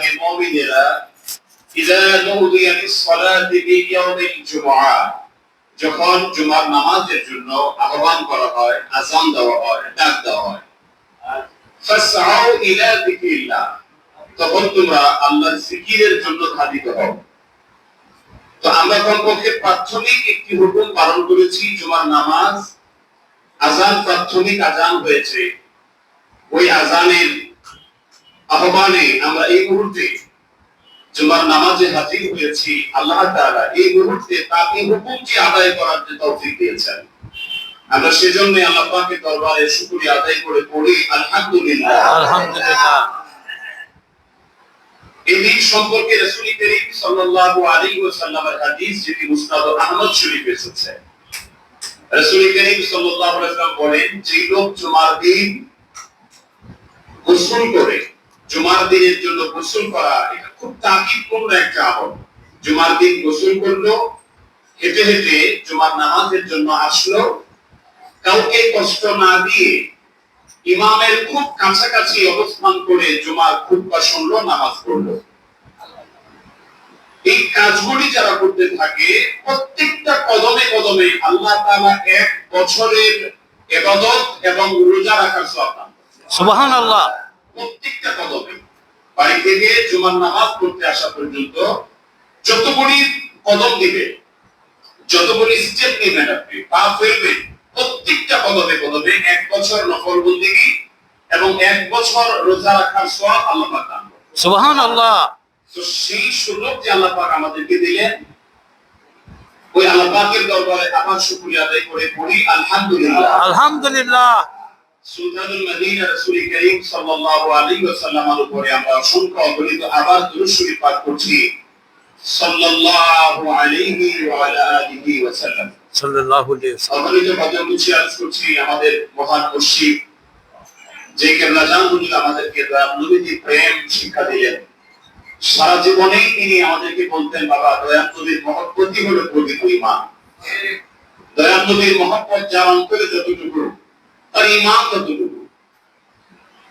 হে মুমিনেরা ইযা নুদিয়া লিস-সালাতি ফি ইয়াউমিল জুমআ যখন জুমার নামাজের জন্য আহ্বান করা হয়, আজান দেওয়া হয়, ডাক দেওয়া হয় তখন তোমরা আল্লাহর জিকিরের জন্য ধাবিত হও। তো আমরা কমপক্ষে প্রাথমিক একটি হুকুম পালন করেছি, জুমার নামাজ, আজান প্রাথমিক আজান হয়েছে। ওই আজানের আহ্বানে আমরা এই মুহূর্তে জুমার নামাজে হাজির হয়েছি। আল্লাহ তাআলা এই মুহূর্তে তাকে হুকুমটি আদায় করার যে তৌফিক দিয়েছেন। আমরা সেজন্য আল্লাহ পাকের দরবারে শুকরিয়া আদায় করে পড়ি আলহামদুলিল্লাহ। আলহামদুলিল্লাহ। এই দিন সম্পর্কে রাসূল করিম সাল্লাল্লাহু আলাইহি ওয়াসাল্লামের হাদিস যেটি মুসনাদ আহমদ শরীফে এসেছে। রাসূল করিম সাল্লাল্লাহু আলাইহি ওয়াসাল্লাম বলেন যে লোক জুমার দিন গোসল করে জুমার দিনের জন্য গোসল করা, এটা খুব তাকিদপূর্ণ একটা আমল। জুমার দিন গোসল করল, হেঁটে হেঁটে জুমার নামাজের জন্য আসলো। কাউকে কষ্ট না দিয়ে ইমামের খুব কাছাকাছি অবস্থান করে জুমার খুতবা শুনলো, নামাজ পড়ল। এই কাজগুলি যারা করতে থাকে, প্রত্যেকটা কদমে কদমে আল্লাহ তাআলা এক বছরের ইবাদত এবং রোজা রাখার করেন। সুবহানাল্লাহ। প্রত্যেকটা কদমে বাড়ি থেকে জুমার নামাজ পড়তে আসা পর্যন্ত যতগুলি কদম দিবে যতগুলি স্টেপ নেবেন আপনি পা ফেলবেন প্রত্যেকটা কদমে কদমে এক বছর নফল বন্দিগি এবং এক বছর রোজা রাখার সওয়াব আল্লাহ পাক দান করেন। সুবহানাল্লাহ। তো সেই সুযোগ যে আল্লাহ পাক আমাদেরকে দিলেন ওই আল্লাহ পাকের দরবারে আবার শুকরিয়া আদায় করে পড়ি আলহামদুলিল্লাহ। আলহামদুলিল্লাহ। সুলতানুল মদিনা রাসূল করিম সাল্লাল্লাহু আলাইহি ওয়াসাল্লামের উপরে আমরা অসংখ্য অগণিত আবার দুরূদ শরীফ পাঠ করছি। সাল্লাল্লাহু আলাইহি ওয়া আলা আলিহি ওয়াসাল্লাম। সাল্লাল্লাহু আলাইহি ওয়াসাল্লাম। অগণিত ভজন করছি আমাদের মহান মুর্শিদ। যে হুজুর আমাদেরকে দয়াল নবীজি প্রেম শিক্ষা দিলেন। সারা জীবনেই তিনি আমাদেরকে বলতেন বাবা দয়াল নবীর মহব্বতই হলো প্রকৃত ঈমান। দয়াল নবীর মহব্বত যার অন্তরে যতটুকু তার ঈমান ততটুকু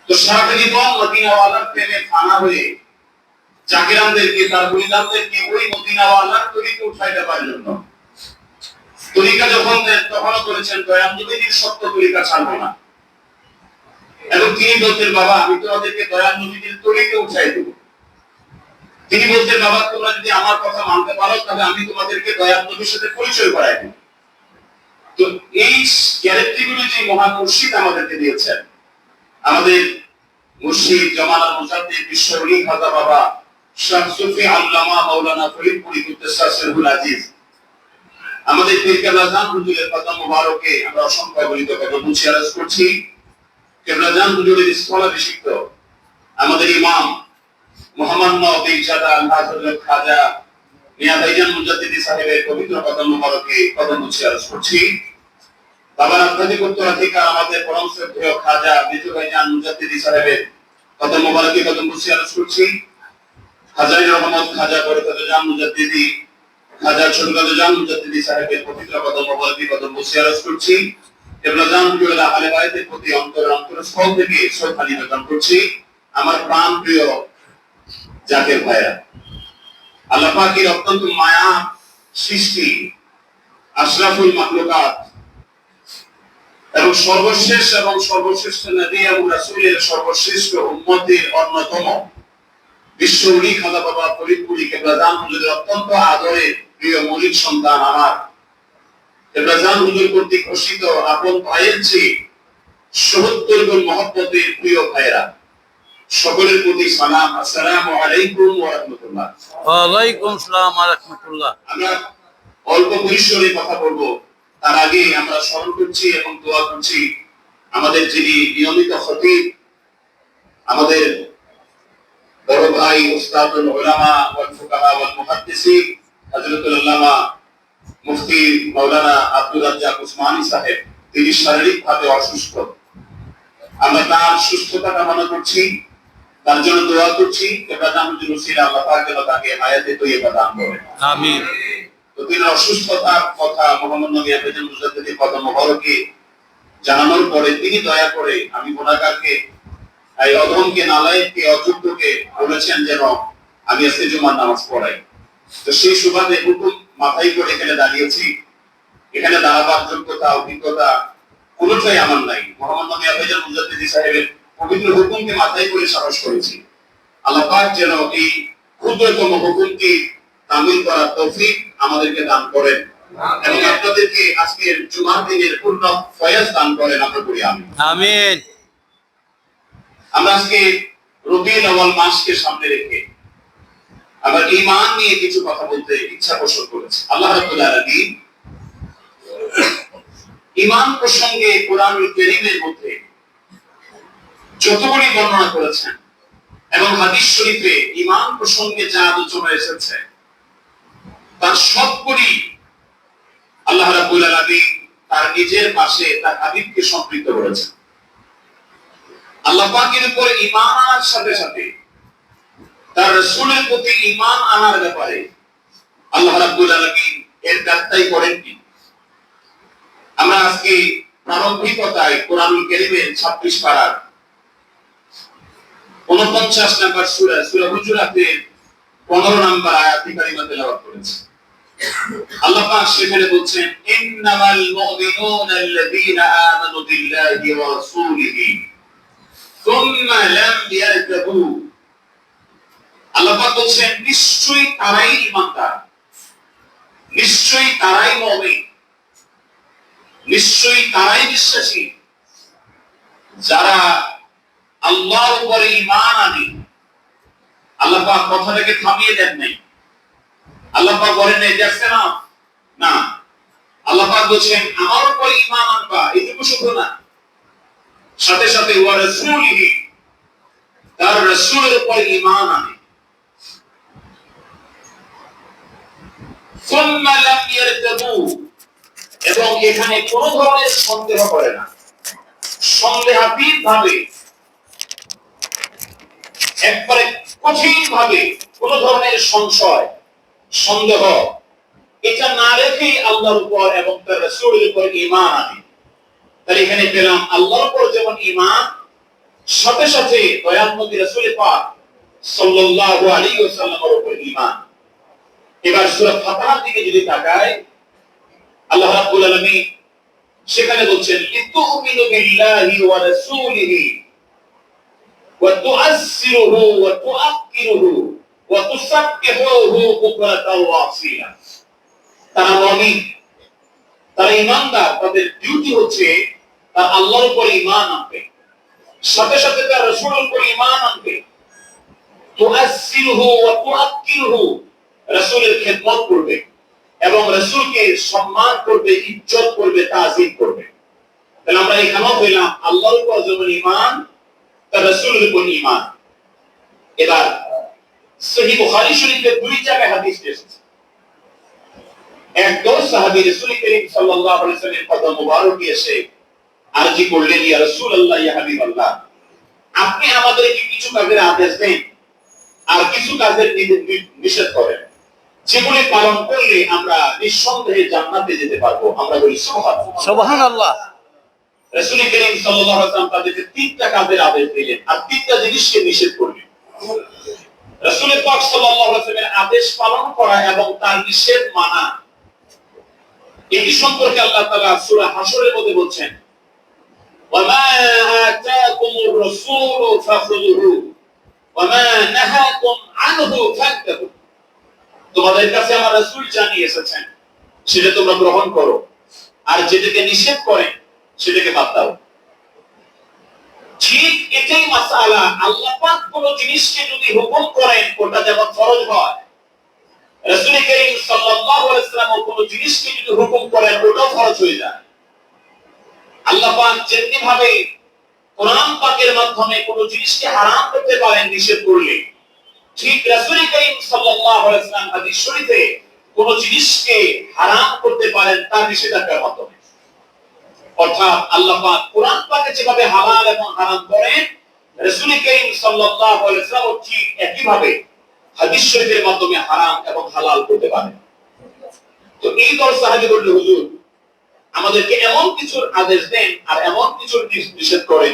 তো সারা জীবন মদিনাওয়ালার প্রেমে ফানা হয়ে জাকিরানদেরকে, তার বলিদানদেরকে ওই মদিনাওয়ালার তরিকে উঠাইতে পারলেন না। তরিকা যখন তখনও করেছেন দয়াল নবীর সত্য তরিকা ছাড়বো না। এবং তিনি বলতেন, বাবা, আমি তোমাদেরকে দয়াল নবীর তরিকে উঠাই দেবো। তিনি বলতেন, বাবা, তোমরা যদি আমার কথা মানতে পারো, তাহলে আমি তোমাদেরকে দয়াল নবীর সাথে পরিচয় করাই দেব। তো এই যে আমাদেরকে দিয়েছেন, আমাদের মুর্শিদ জামানার মুজাদ্দিদ বিশ্বরী খাজা বাবা শাহ সুফি আল্লামা মাওলানা আজিজ। আমাদের জান হুজুরের আমরা অসংখ্য কথা আরজ করছি। কেবলা জান হুজুরের স্থলাভিষিক্ত আমাদের ইমাম মোহাম্মদ আল্লাহ খাজা মিয়া ভাইজান মুজাদ্দিদি সাহেবের পবিত্র কথা মুবারকে কথা আরজ করছি। বাবার আমাদের পরম শ্রদ্ধেয় খাজা বিজু মুজাদ্দিদি সাহেবের। কথা মুবারকে কথা মুছে আরজ করছি। খাজাই রহমত, খাজা জান মুজাদ্দিদি খাজা জান মুজাদ্দিদি সাহেবের কদম মোবারকি কদম বসে আরজ করছি। প্রতি অন্তর থেকে শ্রদ্ধা নিবেদন করছি। আমার প্রাণ প্রিয় জাকের ভাইরা আল্লাহ পাকের অত্যন্ত মায়া সৃষ্টি, আশরাফুল মাখলুকাত এবং সর্বশেষ এবং সর্বশ্রেষ্ঠ নবী এবং রাসূলের সর্বশ্রেষ্ঠ উম্মতের অন্যতম বিশ্ব উনি খাদা বাবা ফরিদপুরি কেবলাজান হুজুরের অত্যন্ত আদরের প্রিয় মৌলিক সন্তান আমার। কেবলাজান হুজুর কর্তৃক ঘোষিত আপন ভাইয়ের চেয়ে সত্তর গুণ মহব্বতের প্রিয় ভাইরা সকলের প্রতি সালাম আসসালামু আলাইকুম ওয়া রাহমাতুল্লাহ। ওয়ালাইকুম আসসালাম ওয়া রাহমাতুল্লাহ। আমরা অল্প পরিসরে কথা বলব। তার আগে আমরা স্মরণ করছি এবং দোয়া করছি আমাদের যিনি নিয়মিত খতিব, আমাদের বড় ভাই উস্তাদুল উলামা মুফতি মাওলানা আব্দুর রাজ্জাক উসমানী সাহেব, তিনি শারীরিকভাবে অসুস্থ। আমরা তার সুস্থতা কামনা করছি, তার জন্য দোয়া করছি। এবার নামুজুল উসিলা আল্লাহ যেন তাকে হায়াতে তৈয়বা দান করেন তো অসুস্থতার কথা মোহাম্মদ নবী আবেদন মুজাদ্দিদের কথা মোবারকে জানানোর পরে তিনি দয়া করে আমি গুনাহগারকে এই অধমকে, নালায়ককে অযোগ্যকে বলেছেন যেন আমি আজকে জুমার নামাজ পড়াই। তো সেই সুবাদে হুকুম মাথায় করে এখানে দাঁড়িয়েছি। এখানে দাঁড়াবার যোগ্যতা, অভিজ্ঞতা কোনোটাই আমার নাই। মোহাম্মদ নবী আবেজান মুজাদ্দিদি সাহেবের পবিত্র হুকুমকে মাথায় করে সাহস করেছি। আল্লাহ যেন এই ক্ষুদ্রতম হুকুমটি তামিল করার তৌফিক আমাদেরকে দান করেন। এবং আপনাদেরকে আজকের জুমার দিনের পূর্ণ ফয়াজ দান করেন আমরা করি আমিন। আমরা আজকে রবিউল আওয়াল মাসকে সামনে রেখে আবার ঈমান নিয়ে কিছু কথা বলতে ইচ্ছা পোষণ করেছে। আল্লাহ রাব্বুল আলামিন ঈমান প্রসঙ্গে কোরআনুল কারীমের মধ্যে যতগুলি বর্ণনা করেছেন এবং হাদিস শরীফে ঈমান প্রসঙ্গে যা আলোচনা এসেছে তার সবগুলি আল্লাহ রাব্বুল আলামিন তার নিজের পাশে, তার হাবিবকে সম্পৃক্ত করেছেন। আল্লাহ পাকের উপরে ঈমান আনার সাথে সাথে তার রাসূলের প্রতি ঈমান আনার ব্যাপারে আল্লাহ আলামিন এর করেননি আমরা আজকে প্রারম্ভিকতায় কোরআনুল কারীমের 26 পারার 49 নম্বর সূরা সূরা হুজুরাতের 15 নম্বর আয়াতটি কারিমা তেলাওয়াত করেছি। আল্লাহ পাক সেখানে বলছেন, ইন্নামাল মুমিনুনা আল্লাযীনা আমানু বিল্লাহি ওয়া রাসূলিহি সুম্মা লাম ইয়ারতাবু আল্লাহ পাক বলছেন, নিশ্চয়ই তারাই ঈমানদার। নিশ্চয়ই তারাই মুমিন। নিশ্চয়ই তারাই বিশ্বাসী। যারা আল্লাহর উপরে ঈমান আনে। আল্লাহ পাক কথাটাকে থামিয়ে দেন নাই। আল্লাহ বলেন দেখছে না। না। আল্লাহ বলছেন, আমার উপর আনবা, এটুকু শুধু না। সাথে সাথে তার উপর আনে। এবং এখানে কোন ধরনের সন্দেহ করে না। সন্দেহাতীত ভাবে একবারে কঠিন ভাবে কোন ধরনের সংশয় সন্দেহ। এটা না রেখে আল্লাহর উপর এবং তার রাসূলের উপর ঈমান আনে। তাহলে এখানে পেলাম আল্লাহর উপর যেমন ঈমান, সাথে সাথে দয়াল নবী রাসূল পাক উপর ঈমান। এবার দিকে যদি তাকাই, আল্লাহ রাব্বুল আলামিন সেখানে বলছেন, লিতুমিনু বিল্লাহি ওয়া রাসূলিহি ওয়া তুআসসিরুহু ওয়া তুআক্কিরুহু তারা তারা ইমানদার। তাদের ডিউটি হচ্ছে তার আল্লাহর উপর ঈমান আনবে। সাথে সাথে তার রাসূলের উপর ঈমান আনবে। রাসূলের খেদমত করবে এবং রসুলকে সম্মান করবে, ইজ্জত করবে, তাজিম করবে। তাহলে আমরা এখানেও পেলাম আল্লাহর উপর যেমন ঈমান, তার রাসূলের উপর ঈমান। এবার সহিহ বুখারী শরীফে দুই জায়গায় হাদিস এসেছে। একদল সাহাবী রাসূল করিম সাল্লাল্লাহু আলাইহি ওয়াসাল্লামের কদম মুবারকে এসে আরজি করলেন ইয়া রাসূলুল্লাহ ইয়া হাবিবাল্লাহ আপনি আমাদেরকে কিছু কাজের আদেশ দেন আর কিছু কাজের নিষেধ করেন। যেগুলি পালন করলে আমরা নিঃসন্দেহে জান্নাতে যেতে পারব। আমরা বলি সুবহানাল্লাহ। রাসূল করিম সাল্লাল্লাহু আলাইহি ওয়াসাল্লাম তাদেরকে তিনটা কাজের আদেশ দিলেন আর তিনটা জিনিসকে নিষেধ করলেন। রাসূল পাক সাল্লাল্লাহু আলাইহি আদেশ পালন করা এবং তার নিষেধ মানা। এটি সম্পর্কে আল্লাহ তাআলা সূরা হাশরের মধ্যে বলছেন তোমাদের কাছে আমার রাসূল জানিয়ে এসেছেন, সেটা তোমরা গ্রহণ করো। আর যেটাকে নিষেধ করেন সেটাকে বাদ দাও। ঠিক এটাই মাসালা। আল্লাহ পাক কোন জিনিসকে যদি হুকুম করেন, ওটা যেমন ফরজ হয়। সাল্লাল্লাহু আলাইহি কোন জিনিসকে যদি হুকুম করেন ফরজ হয়ে যায়। আল্লাহ পাক যেমনি ভাবে কোরআন পাকের মাধ্যমে কোন জিনিসকে হারাম করতে পারেন, নিষেধ করলে, ঠিক রাসূল করিম সাল্লাল্লাহু আলাইহি হাদিস শরীফে কোন জিনিসকে হারাম করতে পারেন, তার নিষেধাজ্ঞার মাধ্যমে। অর্থাৎ আল্লাহ পাক পাকে যেভাবে হালাল এবং হারাম করেন, রাসূল করিম সাল্লাল্লাহু আলাইহি ওয়াসাল্লাম ঠিক একই ভাবে হাদিস শরীফের মাধ্যমে হারাম এবং হালাল করতে পারেন। তো এই দল হুজুর, আমাদেরকে এমন কিছুর আদেশ দেন আর এমন কিছুর নিষেধ করেন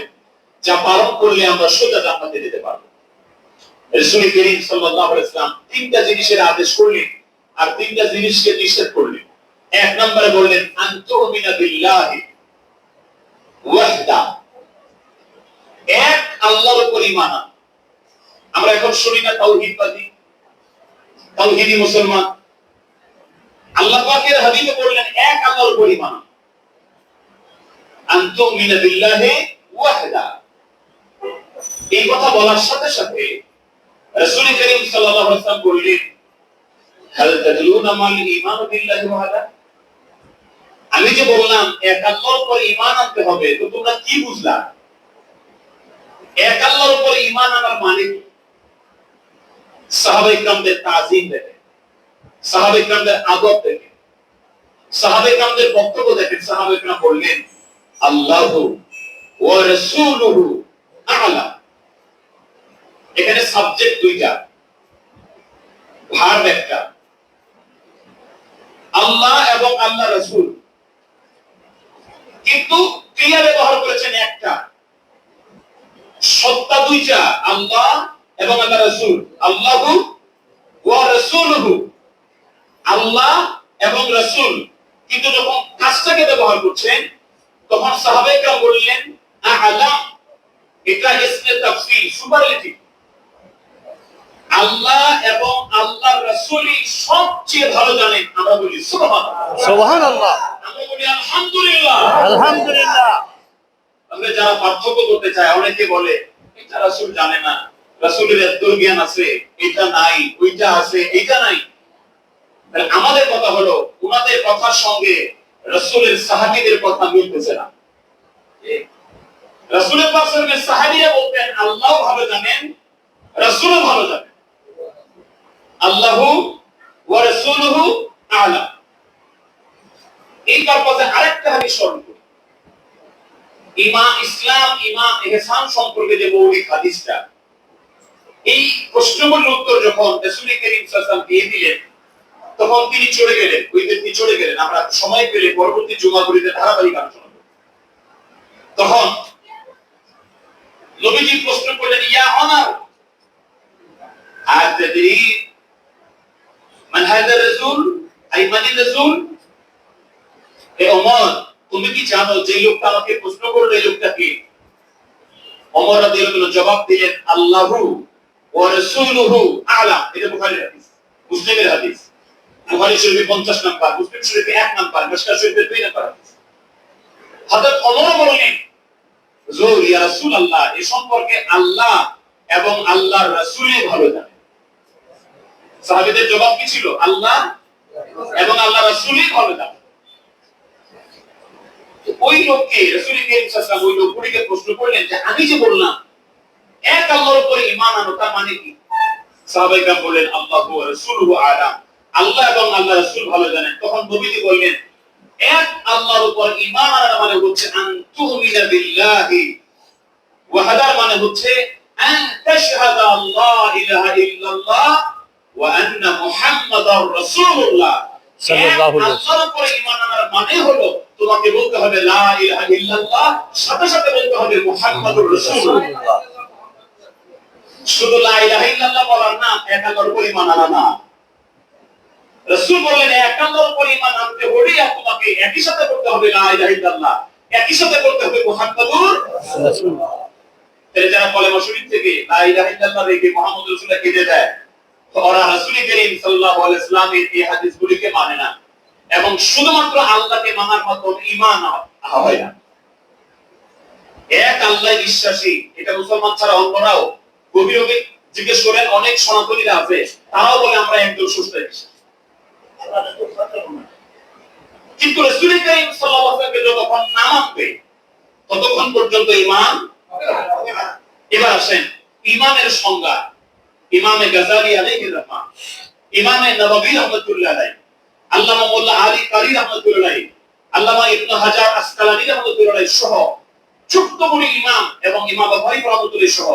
যা পালন করলে আমরা সোজা জান্নাতে যেতে পারব। রাসূল করিম সাল্লাল্লাহু আলাইহি ওয়াসাল্লাম তিনটা জিনিসের আদেশ করলেন আর তিনটা জিনিসকে নিষেধ করলেন। এক নম্বরে বললেন আনতুমিনা বিল্লাহি ওয়াহদা। এক আল্লাহর উপর আমরা এখন শুনি না তাওহীদবাদী তাওহীদি মুসলমান। আল্লাহ পাকের হাবিবে বললেন, এক আল্লাহর উপর ওয়াহদা। এই কথা বলার সাথে সাথে রাসূল করিম সাল্লাল্লাহু আলাইহি ওয়াসাল্লাম বললেন, হাল তাদরুনা আমি যে বললাম, এক আল্লাহর উপর ইমান আনতে হবে, তো তোমরা কি বুঝলা? এক আল্লাহর উপর ইমান আনার মানে কি? সাহাবাই কামদের তাজিম দেখে সাহাবাই কামদের আদব দেখে সাহাবাই কামদের বক্তব্য দেখেন সাহাবাই কাম বললেন, আল্লাহ ও রসুলুহু আলা। এখানে সাবজেক্ট দুইটা ভার্ব একটা। আল্লাহ এবং আল্লাহ রসুল। কিন্তু ক্রিয়া ব্যবহার করেছেন একটা। সত্তা দুইটা, আল্লাহ এবং আল্লাহ রাসূল। আল্লাহু ওয়া রাসূলুহু। আল্লাহ এবং রাসূল। কিন্তু যখন কাজটাকে ব্যবহার করছেন, তখন সাহাবায়ে কেরাম বললেন আ'লা এটা ইসমে তাফসীর, সুপারলেটিভ। আল্লাহ এবং আল্লাহর রাসূলই সবচেয়ে ভালো জানেন। আমরা বলি সুবহানাল্লাহ। সুবহানাল্লাহ। আমরা বলি আলহামদুলিল্লাহ। আলহামদুলিল্লাহ। আমরা যারা পার্থক্য করতে চায় অনেকে বলে এটা রাসূল জানে না। রাসূলের এত জ্ঞান আছে এটা নাই ওইটা আছে এটা নাই। তাহলে আমাদের কথা হলো উনাদের কথার সঙ্গে রাসূলের সাহাবীদের কথা মিলতেছে না। রাসূলের সাল্লাল্লাহু সাহাবীরা বলতেন আল্লাহ ভালো জানেন রাসূলও ভালো জানেন। আল্লাহু ওয়া রাসূলুহু আরেকটা হাদিস স্মরণ করি। ইমা ইসলাম, ইমা এহসান সম্পর্কে যে মৌলিক হাদিসটা, এই প্রশ্নগুলোর উত্তর যখন রাসূল করিম সাল্লাল্লাহু দিয়ে দিলেন, তখন তিনি চলে গেলেন, ওই ব্যক্তি চলে গেলেন। আমরা সময় পেলে পরবর্তী জুমাগুলিতে ধারাবাহিক আলোচনা করব। তখন নবীজি প্রশ্ন করলেন, ইয়া অনার আতাদরি মান হাদা রাসূল? আই মানি রাসূল? হে ওমর, তুমি কি জানো যে লোকটা আমাকে প্রশ্ন করল এই লোকটা কে ওমর রাদিয়াল্লাহু জবাব দিলেন, আল্লাহু ওয়া রাসূলুহু আ'লাম এটা হাদিস, মুসলিমের হাদিস। বুখারী শরীফে 50 নাম্বার, মুসলিম শরীফে 1 নাম্বার মিশকাত শরীফে 2 নাম্বার হাদিস। হযরত ওমর বললেন হুজুর ইয়া রাসূলুল্লাহ এই সম্পর্কে আল্লাহ এবং আল্লাহর রাসূলই ভালো জানেন সাহাবিদের জবাব কি ছিল? আল্লাহ এবং আল্লাহ রাসূলই ভালো দাম ওই লোককে, রসুল করিম সাল্লাল্লাহু ওই লোকটিকে প্রশ্ন করলেন যে, আমি যে বললাম, এক আল্লাহর উপরে ইমান আনো, তার মানে কি? সাহাবাইকা বললেন, আল্লাহু ওয়া রাসূলুহু আলাম। আল্লাহ এবং আল্লাহ রাসূল ভালো জানেন। তখন নবীজি বললেন, এক আল্লাহর উপর ঈমান আনার মানে হচ্ছে আন বিল্লাহি। ওয়াহাদার মানে হচ্ছে, আন তাশহাদা আল্লাহ ইলাহা ইল্লাল্লাহ মুহাম্মাদার রাসূলুল্লাহ। সাল্লাল্লাহু আলাইহি উপরে ঈমান আনার মানে হলো তোমাকে বলতে হবে লা ইলাহা ইল্লাল্লাহ সাথে সাথে বলতে হবে মুহাম্মাদুর রাসূলুল্লাহ। শুধু লা ইলাহা ইল্লাল্লাহ বলার নাম এক আল্লাহর উপর ঈমান আনা না। রাসূল বললেন এক আল্লাহর উপর ঈমান আনতে হলে তোমাকে একই সাথে বলতে হবে লা ইলাহা ইল্লাল্লাহ একই সাথে বলতে হবে মুহাম্মাদুর তাহলে যারা কলেমা শরীফ থেকে লা ইলাহা ইল্লাল্লাহ রেখে রাসূলকে কেটে দেয় ওরা করিম ওয়াসাল্লামের এই মানে না। এবং শুধুমাত্র আল্লাহকে মানার মতো হয় না। এক আল্লাহ বিশ্বাসী, এটা মুসলমান ছাড়া অন্যরাও জিজ্ঞেস করেন, অনেক আছে, তারাও বলে আমরা সুস্থ বিশ্বাসী। কিন্তু করিম যতক্ষণ না মানবে, ততক্ষণ পর্যন্ত ঈমান এবার আসেন, ঈমানের সংজ্ঞা। ইমামে গাজালি আলাইহির রহমান ইমামে নববী রহমাতুল্লাহ আলাইহি আল্লামা মোল্লা আলী কারি রহমাতুল্লাহ আলাইহি আল্লামা ইবনে হাজার আসকালানি রহমাতুল্লাহ আলাইহি সহ চোদ্দ কোটি ইমাম এবং ইমাম বুখারী রহমাতুল্লাহ সহ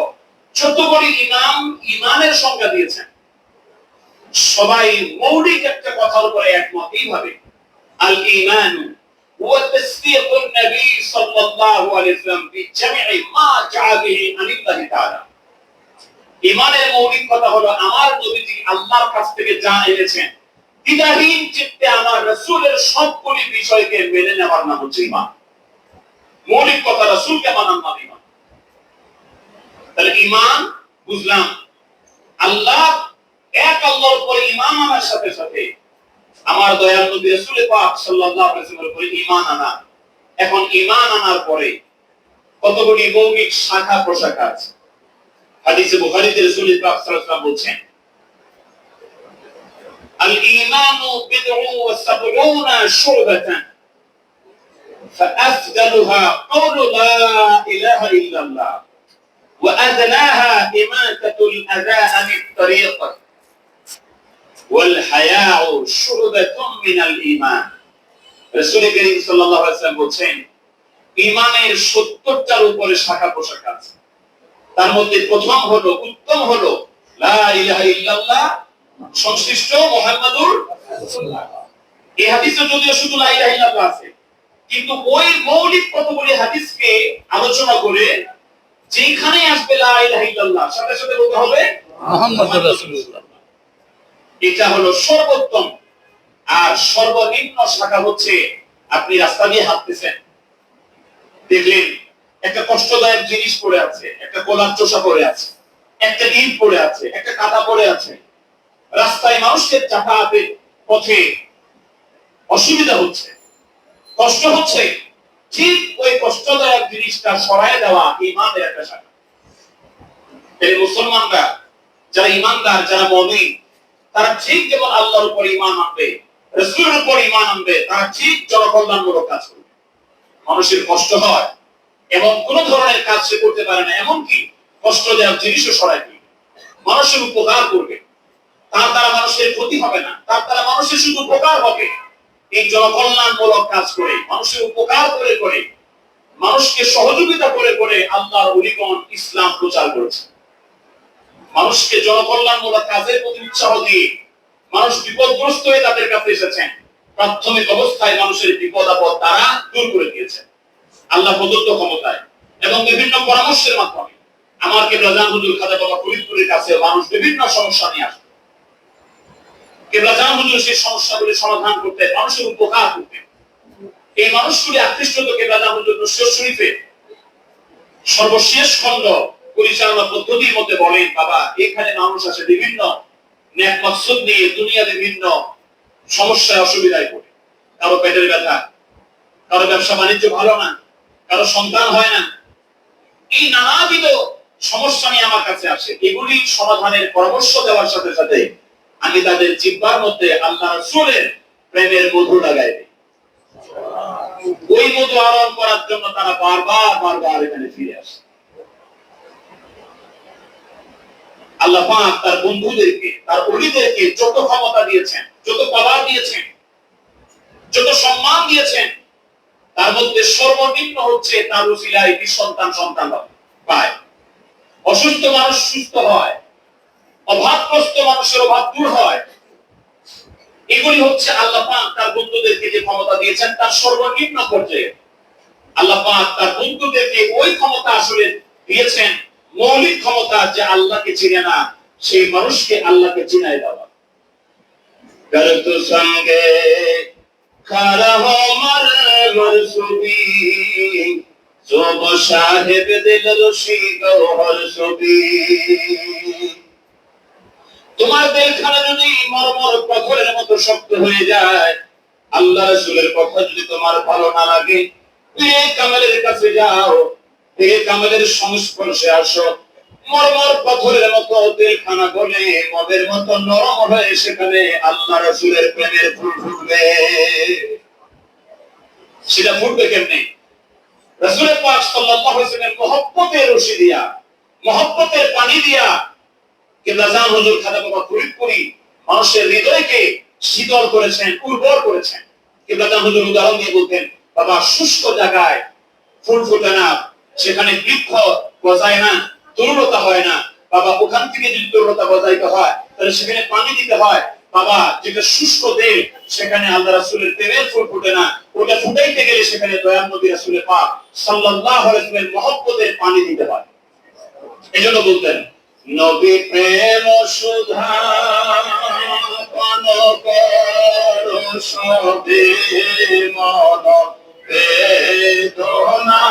চোদ্দ কোটি ইমাম ইমানের সংজ্ঞা দিয়েছেন সবাই মৌলিক একটা কথার উপরে একমত এইভাবে আল ঈমানু هو تصديق النبي صلى الله عليه وسلم بجميع ما جاء به عن الله تعالى ইমানের মৌলিক কথা হলো, আমার নবীজি আল্লাহর কাছ থেকে যা এনেছেন দ্বিধাহীন চিত্তে আমার রসুলের সবগুলি বিষয়কে মেনে নেওয়ার নাম হচ্ছে ইমান। মৌলিক কথা, রসুলকে মানার নাম ইমান। তাহলে ইমান, বুঝলাম, আল্লাহ এক আল্লাহর উপরে ইমান আনার সাথে সাথে আমার দয়াল নবী রাসূল পাক সাল্লাল্লাহু আলাইহি ওয়াসাল্লামের উপরে ঈমান আনা। এখন ইমান আনার পরে কতগুলি মৌলিক শাখা প্রশাখা আছে? হাদিসে বুখারীতে রাসূল পাক সাল্লাল্লাহু আলাইহি ওয়াসাল্লাম বলছেন আল ঈমানু বিদউ ওয়া সাবউনা শুরবাতান فأفضلها قول لا إله إلا الله وأدناها إماتة الأذى عن الطريق والحياء شعبة من الإيمان রসুল করিম সাল্লাল্লাহু আলাইহি ওয়াসাল্লাম বলছেন ঈমানের 70টার উপরে শাখা প্রশাখা আছে তার মধ্যে প্রথম হলো উত্তম হলো লা ইলাহা ইল্লাল্লাহ সংশ্লিষ্ট মুহাম্মাদুর এই হাদিসে যদিও শুধু লা ইলাহা ইল্লাল্লাহ আছে কিন্তু ওই মৌলিক কতগুলি হাদিসকে আলোচনা করে যেখানে আসবে লা ইলাহা ইল্লাল্লাহ সাথে সাথে বলতে হবে রাসূলুল্লাহ। এটা হলো সর্বোত্তম আর সর্বনিম্ন শাখা হচ্ছে আপনি রাস্তা দিয়ে হাঁটতেছেন। দেখলেন একটা কষ্টদায়ক জিনিস পড়ে আছে, একটা গোলাপ চোষা পড়ে আছে, একটা ইট পড়ে আছে, একটা কাদা পড়ে আছে। রাস্তায় মানুষের যাতায়াতের পথে অসুবিধা হচ্ছে, কষ্ট হচ্ছে। ঠিক ওই কষ্টদায়ক জিনিসটা সরায় দেওয়া ইমানের একটা শাখা। এই মুসলমানরা, যারা ইমানদার, যারা মমিন, তারা ঠিক যেমন আল্লাহর উপর ইমান আনবে, রসুলের উপর ইমান আনবে, তারা ঠিক জনকল্যাণমূলক কাজ করবে। মানুষের কষ্ট হয় এবং কোন ধরনের কাজ সে করতে পারে না, এমনকি কষ্ট দেওয়ার জিনিসও সরাই মানুষের উপকার করবে। তার দ্বারা মানুষের ক্ষতি হবে না। তার দ্বারা মানুষের শুধু উপকার হবে। এই জনকল্যাণমূলক কাজ করে, মানুষের উপকার করে করে, মানুষকে সহযোগিতা করে করে আল্লাহর অলিগণ ইসলাম প্রচার করেছে। মানুষকে জনকল্যাণমূলক কাজের প্রতি উৎসাহ দিয়ে মানুষ বিপদগ্রস্ত হয়ে তাদের কাছে এসেছেন। প্রাথমিক অবস্থায় মানুষের বিপদ আপদ তারা দূর করে দিয়েছেন। আল্লাহ প্রদত্ত ক্ষমতায় এবং বিভিন্ন পরামর্শের মাধ্যমে আমার কেবলাজান হুজুর খাজা বাবা ফরিদপুরের কাছে মানুষ বিভিন্ন সমস্যা নিয়ে আসতো কেবলাজান হুজুর সেই সমস্যাগুলি সমাধান করতে, মানুষের উপকার করতেন এই মানুষগুলি আকৃষ্ট হতো কেবলাজান হুজুর নসিহত শরীফে। সর্বশেষ খণ্ড পরিচালনা পদ্ধতির মধ্যে বলেন, বাবা, এখানে মানুষ আছে বিভিন্ন ন্যাক মাকসুদ নিয়ে দুনিয়া বিভিন্ন সমস্যায়, অসুবিধায় পড়ে। কারও পেটের ব্যথা, কারও ব্যবসা বাণিজ্য ভালো না কারও সন্তান হয় না। এই নানাবিধ সমস্যা নিয়ে আমার কাছে আসে। এগুলি সমাধানের পরামর্শ দেওয়ার সাথে সাথে আমি তাদের জিব্বার মধ্যে আল্লাহ রসুলের প্রেমের মধু লাগাই ওই মধু আরোহণ করার জন্য তারা বারবার বারবার এখানে ফিরে আসে। আল্লাহ তার বন্ধুদেরকে, তার অলিদেরকে যত ক্ষমতা দিয়েছেন, যত পাওয়ার দিয়েছেন, যত সম্মান দিয়েছেন তার মধ্যে সর্বনিম্ন হচ্ছে তার উসিলায় নিঃসন্তান সন্তান পায়। অসুস্থ মানুষ সুস্থ হয়, অভাবগ্রস্ত মানুষের অভাব দূর হয়। এগুলি হচ্ছে আল্লাহ পাক তার বন্ধুদেরকে যে ক্ষমতা দিয়েছেন তার সর্বনিম্ন পর্যায়ে। আল্লাহ পাক তার বন্ধুদেরকে ওই ক্ষমতা আসলে দিয়েছেন, মৌলিক ক্ষমতা যে আল্লাহকে চিনে না, সেই মানুষকে আল্লাহকে চিনায় দেওয়া। সঙ্গে মরমর পাথরের মতো শক্ত হয়ে যায়, আল্লাহ রাসূলের কথা যদি তোমার ভালো না লাগে কামালের কাছে যাও কামালের সংস্পর্শে আসো। মরমর পাথরের মতো দিলখানা গলে মদের মতো নরম হয়ে সেখানে আল্লাহ রাসূলের প্রেমের ফুল ফুটবে। সেটা ফুটবে কেমনে? রাসূলের মহব্বতের রশি দিয়া, মহব্বতের পানি দিয়া হুজুর খাজা বাবা ফরিদপুরি মানুষের হৃদয়কে শীতল করেছেন, উর্বর করেছেন। কেবলাজান হুজুর উদাহরণ দিয়ে বলতেন, বাবা, শুষ্ক জায়গায় ফুল ফুটে না, সেখানে বৃক্ষ গজায় না তরুণতা হয় না। বাবা, ওখান থেকে যদি তরুণতা গজাইতে হয়, তাহলে সেখানে পানি দিতে হয়। বাবা, যেটা শুষ্ক দেশ সেখানে আল্লাহ রাসূলের প্রেমের ফুল ফুটে না। ওটা ফুটাইতে গেলে সেখানে দয়াল নবী রাসূলের সাল্লাল্লাহু আলাইহি ওয়াসাল্লামের মহব্বতের পানি দিতে হয়। এজন্য বলতেন, নবী প্রেম সুধা পান সবে মন বেদনা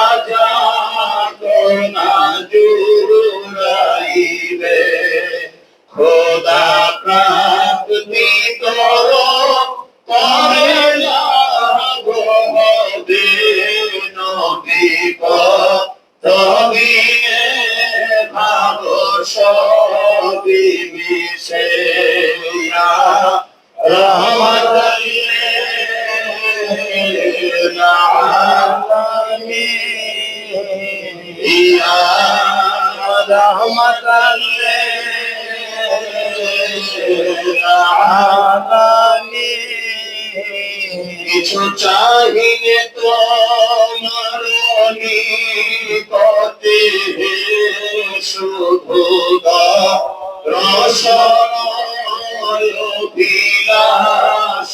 বিলাস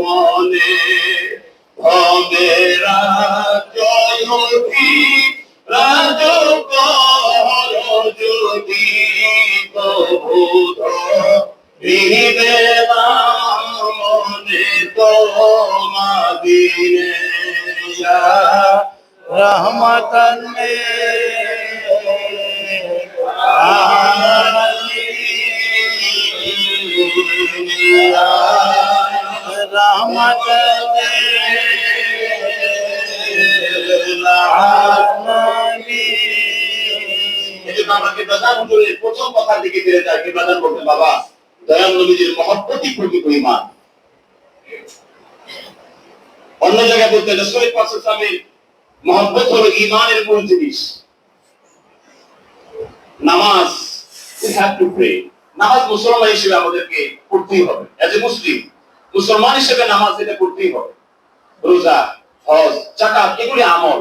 মনে ভবেরা জয় রাজ কর যদি কবুধ হৃদে মনে তো রহমতন এজন্য অন্য জায়গায় বলতে মহব্বত হলো ঈমানের মূল জিনিস নামাজ pray. নামাজ মুসলমান হিসেবে আমাদেরকে পড়তেই হবে। এজ এ মুসলিম মুসলমান হিসেবে নামাজ এটা পড়তেই হবে। রোজা, হজ জাকাত এগুলি আমল।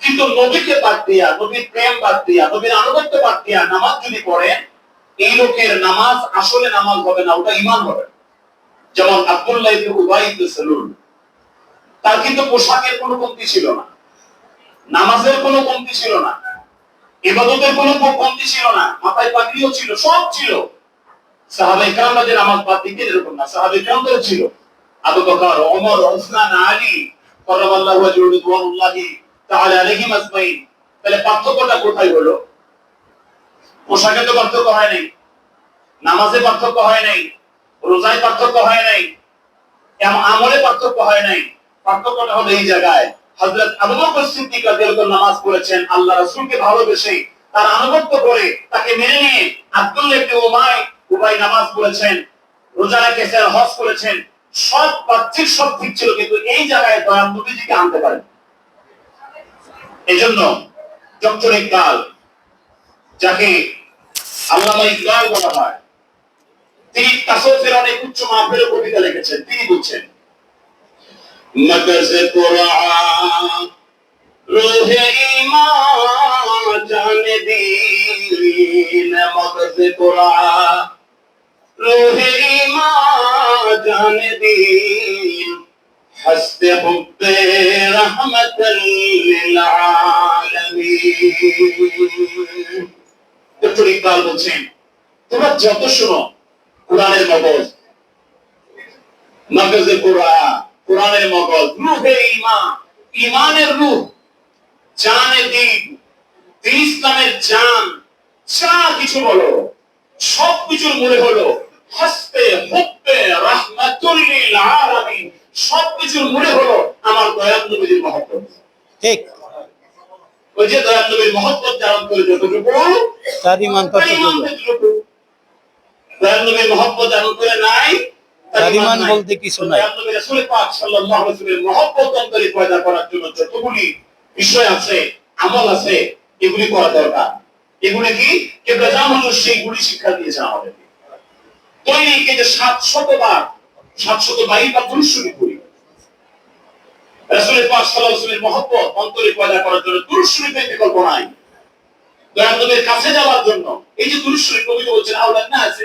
কিন্তু নবীকে বাদ দিয়া, নবীর প্রেম বাদ দিয়া, নবীর আনুগত্য বাদ দিয়া নামাজ যদি পড়েন, এই লোকের নামাজ আসলে নামাজ হবে না, ওটা ইমান হবে যেমন আব্দুল্লাহ ইবনে উবাই ইবনে সালুল, তার কিন্তু পোশাকের কোনো কমতি ছিল না। নামাজের কোনো কমতি ছিল না। ইবাদতের কোনো কমতি ছিল না, মাথায় পাগড়িও ছিল, সব ছিল। যে নামাজ বাদ এরকম না, সাহাবায়ে কেরামদেরও ছিল। আবু বকর, ওমর, ওসমান, আলী রিদওয়ানুল্লাহি তাআলা তাহলে পার্থক্যটা কোথায় হলো? পোশাকে তো পার্থক্য হয় নাই, নামাজে পার্থক্য হয় নাই, রোজায় পার্থক্য হয় নাই আমলে পার্থক্য হয় নাই। পার্থক্যটা হলো এই জায়গায়। হযরত আবু বকর সিদ্দিক রাদিয়াল্লাহু নামাজ পড়েছেন, আল্লাহ রাসূলকে ভালোবেসে তার আনুগত্য করে তাকে মেনে নিয়ে আব্দুল্লাহ ইবনে উবাই নামাজ পড়েছেন, রোজা রেখেছেন হজ করেছেন, সব সব ঠিক ছিল, কিন্তু এই জায়গায় দয়াল নবীজিকে আনতে পারেন। এজন্য যাকে আল্লামা ইকবাল বলা হয়, তিনি তাসফের অনেক উচ্চ মাহফিলের কবিতা লিখেছেন, তিনি বলছেন ঈমান জানে দিন মগজ কোরআন রোহে ঈমান জানে দিন হস্তে হুব্বে রহমতাল লিল আলামিন ডক্টর ইকবাল বলছেন, তোমরা যত শোনো, কোরআনের মগজ। মগজে কোরআন কোরআনের মগজ রুহে ইমান ইমানের রূহ জানে দিন দিন ইসলামের জান যা কিছু বলো সব কিছুর মূলে হলো হুব্বে রাহমাতুল আলামিন সব কিছুর মূলে হলো আমার দয়াল নবীর মহব্বত। ঠিক। ওই যে দয়াল নবীর মহব্বত ধারণ করে যতটুকু তার ইমান ইমান ততটুকু। দয়াল নবীর মহব্বত ধারণ করে নাই নাই। বলতে কিছু নাই। পয়দা করার জন্য যতগুলি বিষয় আছে আমল আছে এগুলি করা দরকার। এগুলি কি? কেবলা সেইগুলি শিক্ষা দিয়েছে আমাদেরকে দুরুশ্বরী করি রাসূলের পাক মহব্বত অন্তরে পয়দা করার জন্য দুরুশ্বরীতে বিকল্প নাই। দয়ানবীর কাছে যাওয়ার জন্য এই যে দুরুশ্বরী কবি বলছেন না আছে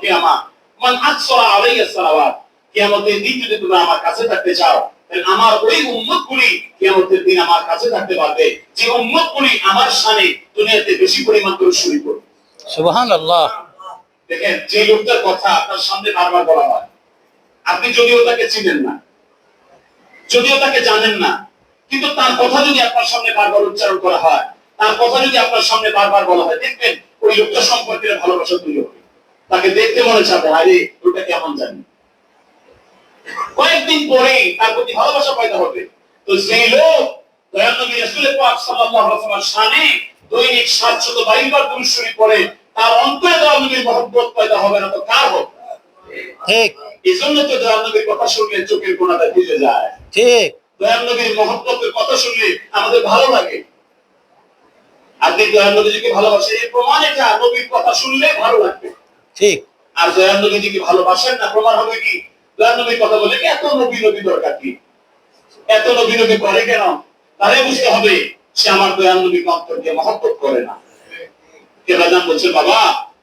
কিয়ামা। মান আকসারা আলাইয়া সালাওয়াত। কিয়ামতের দিন যদি তোমরা আমার কাছে থাকতে চাও তাহলে আমার ওই উম্মতগুলি কিয়ামতের দিন আমার কাছে থাকতে পারবে। যে উম্মতগুলি আমার শানে দুনিয়াতে বেশি পরিমাণ করে শুরু করবে। সুবহান দেখেন যে লোকটার কথা আপনার সামনে বারবার বলা হয়। আপনি যদিও তাকে চিনেন না যদিও তাকে জানেন না কিন্তু তার কথা যদি আপনার সামনে বারবার উচ্চারণ করা হয় তার কথা যদি আপনার সামনে বারবার বলা হয় দেখবেন ওই লোকটা সম্পর্কে ভালোবাসা তৈরি হবে। তাকে দেখতে মনে চাবে আরে লোকটা কেমন জানি? কয়েকদিন পরেই তার প্রতি ভালোবাসা পয়দা হবে। তো সেই লোক দয়াল নবী রাসূল পাক সাল্লাল্লাহু আলাইহি ওয়াসাল্লাম শানে দৈনিক 722 বার দুরূদ শরীফ পড়ে তার অন্তরে দয়াল নবীর মহব্বত পয়দা হবে না তো কার হবে? ঠিক। এজন্য তো দয়াল নবীর কথা শুনলে চোখের কোণাটা ভিজে যায়। ঠিক। দয়াল নবীর মহব্বতের কথা শুনলে আমাদের ভালো লাগে। আপনি দয়াল নবীজিকে ভালোবাসেন এর প্রমাণ এটা নবীর কথা শুনলে ভালো লাগবে। ঠিক। আর দয়াল ভালোবাসেন? না প্রমাণ হবে কি? দয়াল নবীর কথা বলে এত নবী নবী দরকার কি? এত নবী নবী করে কেন? তাহলে বুঝতে হবে সে আমার দয়াল নবীকে অন্তর দিয়ে মহব্বত করে না। বলছে বাবা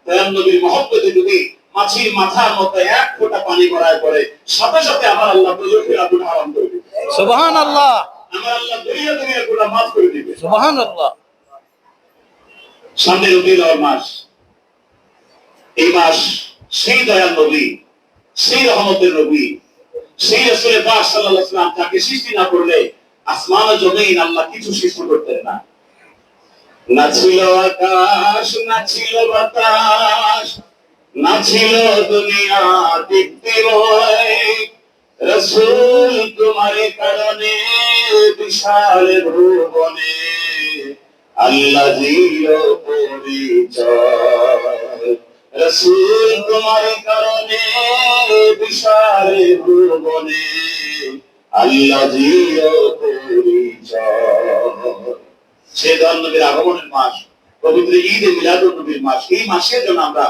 দয়াল নবীর মহব্বতে যদি মাছির মাথার মতো এক ফোঁটা পানি গড়ায় পড়ে সাথে সাথে আমার আল্লাহ প্রযোগের আগুন হারাম করে দিবে। সুবহান আল্লাহ আমার আল্লাহ দুনিয়া দুনিয়া গুণা মাফ করে দিবে। সুবহান আল্লাহ সামনে রবি দেওয়ার মাস। এই মাস সেই দয়াল নবী, সেই রহমতের নবী, সেই রসুলের পাক সাল্লাল্লাহু আলাইহি ওয়াসাল্লাম তাকে সৃষ্টি না করলে আসমান জমিন আল্লাহ কিছু সৃষ্টি করতেন না। না ছিল আকাশ, না ছিল বাতাস, না ছিল দুনিয়া দেখতে রসুল তোমার কারণে বিশাল ভুবনে আল্লাহ দিল পরিচয়। তোমার কারণে, বিশাল ভুবনে আল্লাহ সে নবীর আগমনের মাস, পবিত্র ঈদ এ মিলাদুল নবীর মাস, এই আমরা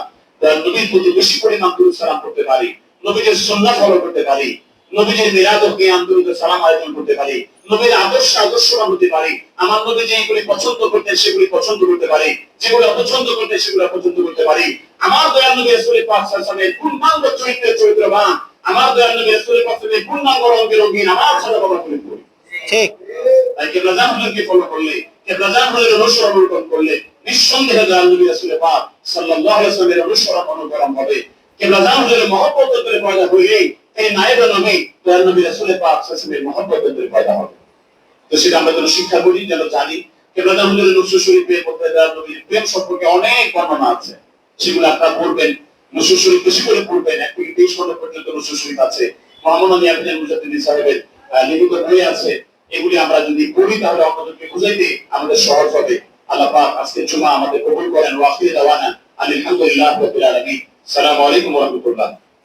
নবীর প্রতি বেশি পরিমাণ সালাম করতে পারি নবীকে সন্ধ্যা ফলো করতে পারি। নবীদের মিলাদ ও কিয়াম দুরূদ সালাম আয়োজন করতে পারি নবীর আদর্শ আদর্শবান হতে পারি আমার নবী যেগুলি পছন্দ করতেন সেগুলি পছন্দ করতে পারি যেগুলো অপছন্দ করতেন সেগুলো অপছন্দ করতে পারি। আমার দয়াল নবী রাসূল পাক সাল্লাল্লাহু পূর্ণাঙ্গ চরিত্রের চরিত্রবান আমার দয়াল নবী রাসূল পাক সাল্লাল্লাহু পূর্ণাঙ্গ রঙে রঙিন আমার সাথে বাবা করে ঠিক। তাই কেবলাজান হুজুরকে ফলো করলে কেবলাজান হুজুরের অনুসরণ অনুকরণ করলে নিঃসন্দেহে দয়াল নবী রাসূলের পাক সাল্লাল্লাহু আলাইহি ওয়াসাল্লামের অনুসরণ অনুকরণ হবে কেবলাজান হুজুরের মহব্বত করে পয়দা হইলেই এই নায়েব নবী দয়াল নবী রাসূলের পাক ওয়াসাল্লামের মহব্বত করে পয়দা হবে। তো সেটা আমরা যেন শিক্ষা করি, যেন জানি। কেবলাজান হুজুরের নসরুল শরীফের মধ্যে দয়াল নবীর প্রেম সম্পর্কে অনেক বর্ণনা আছে। সেগুলো আপনারা পড়বেন নসরুল শরীফ বেশি করে পড়বেন। এক থেকে তেইশ খন্ড পর্যন্ত নসরুল শরীফ আছে। আলী আবিদিন মুজাদ্দিদ সাহেবের লিখিত বই আছে। এগুলি আমরা যদি পড়ি, তাহলে অন্যদেরকে বুঝাইতে আমাদের সহজ হবে। আল্লাহ পাক আজকে জুমা আমাদের কবুল করেন। ওয়াকিল দাওয়ানা আলহামদুলিল্লাহ রাব্বিল আলামিন। আসসালামু আলাইকুম ওয়া রাহমাতুল্লাহ।